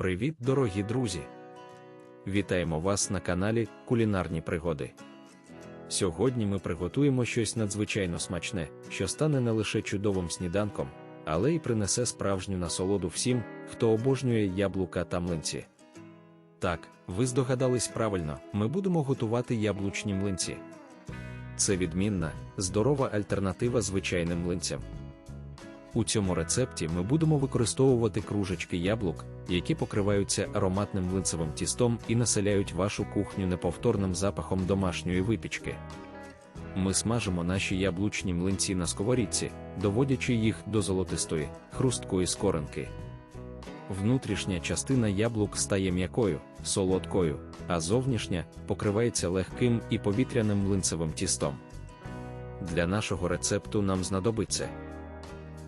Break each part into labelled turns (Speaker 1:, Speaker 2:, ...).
Speaker 1: Привіт, дорогі друзі! Вітаємо вас на каналі Кулінарні Пригоди. Сьогодні ми приготуємо щось надзвичайно смачне, що стане не лише чудовим сніданком, але й принесе справжню насолоду всім, хто обожнює яблука та млинці. Так, ви здогадались правильно, ми будемо готувати яблучні млинці. Це відмінна, здорова альтернатива звичайним млинцям. У цьому рецепті ми будемо використовувати кружечки яблук, які покриваються ароматним млинцевим тістом і населяють вашу кухню неповторним запахом домашньої випічки. Ми смажимо наші яблучні млинці на сковорідці, доводячи їх до золотистої, хрусткої скоринки. Внутрішня частина яблук стає м'якою, солодкою, а зовнішня покривається легким і повітряним млинцевим тістом. Для нашого рецепту нам знадобиться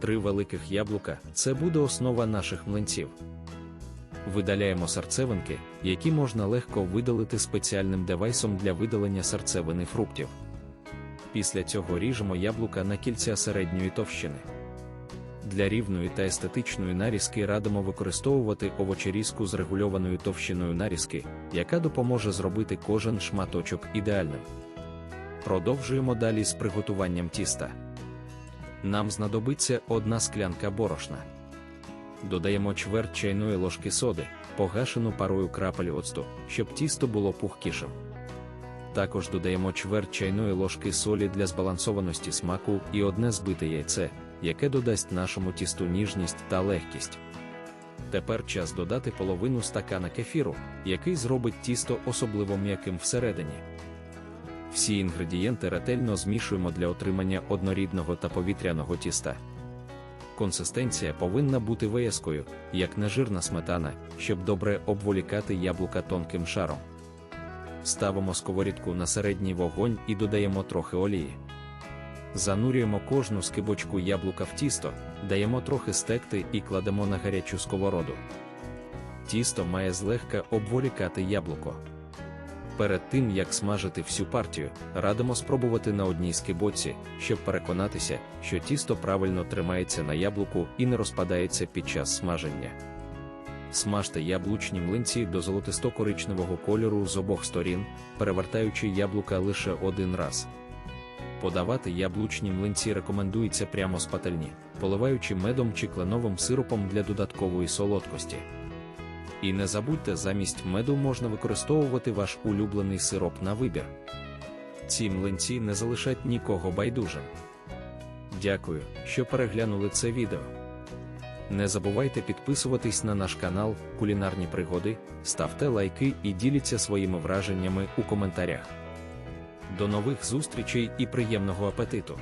Speaker 1: три великих яблука це буде основа наших млинців. Видаляємо серцевинки, які можна легко видалити спеціальним девайсом для видалення серцевини фруктів. Після цього ріжемо яблука на кільця середньої товщини. Для рівної та естетичної нарізки радимо використовувати овочерізку з регульованою товщиною нарізки, яка допоможе зробити кожен шматочок ідеальним. Продовжуємо далі з приготуванням тіста. Нам знадобиться одна склянка борошна. Додаємо чверть чайної ложки соди, погашену парою крапель оцту, щоб тісто було пухкішим. Також додаємо чверть чайної ложки солі для збалансованості смаку і одне збите яйце, яке додасть нашому тісту ніжність та легкість. Тепер час додати половину стакана кефіру, який зробить тісто особливо м'яким всередині. Всі інгредієнти ретельно змішуємо для отримання однорідного та повітряного тіста. Консистенція повинна бути вияскою, як нежирна сметана, щоб добре обволікати яблука тонким шаром. Ставимо сковорідку на середній вогонь і додаємо трохи олії. Занурюємо кожну скибочку яблука в тісто, даємо трохи стекти і кладемо на гарячу сковороду. Тісто має злегка обволікати яблуко. Перед тим як смажити всю партію, радимо спробувати на одній скибоці, щоб переконатися, що тісто правильно тримається на яблуку і не розпадається під час смаження. Смажте яблучні млинці до золотисто-коричневого кольору з обох сторін, перевертаючи яблука лише один раз. Подавати яблучні млинці рекомендується прямо з пательні, поливаючи медом чи кленовим сиропом для додаткової солодкості. І не забудьте, замість меду можна використовувати ваш улюблений сироп на вибір. Ці млинці не залишать нікого байдужим. Дякую, що переглянули це відео. Не забувайте підписуватись на наш канал Кулінарні Пригоди, ставте лайки і діліться своїми враженнями у коментарях. До нових зустрічей і приємного апетиту!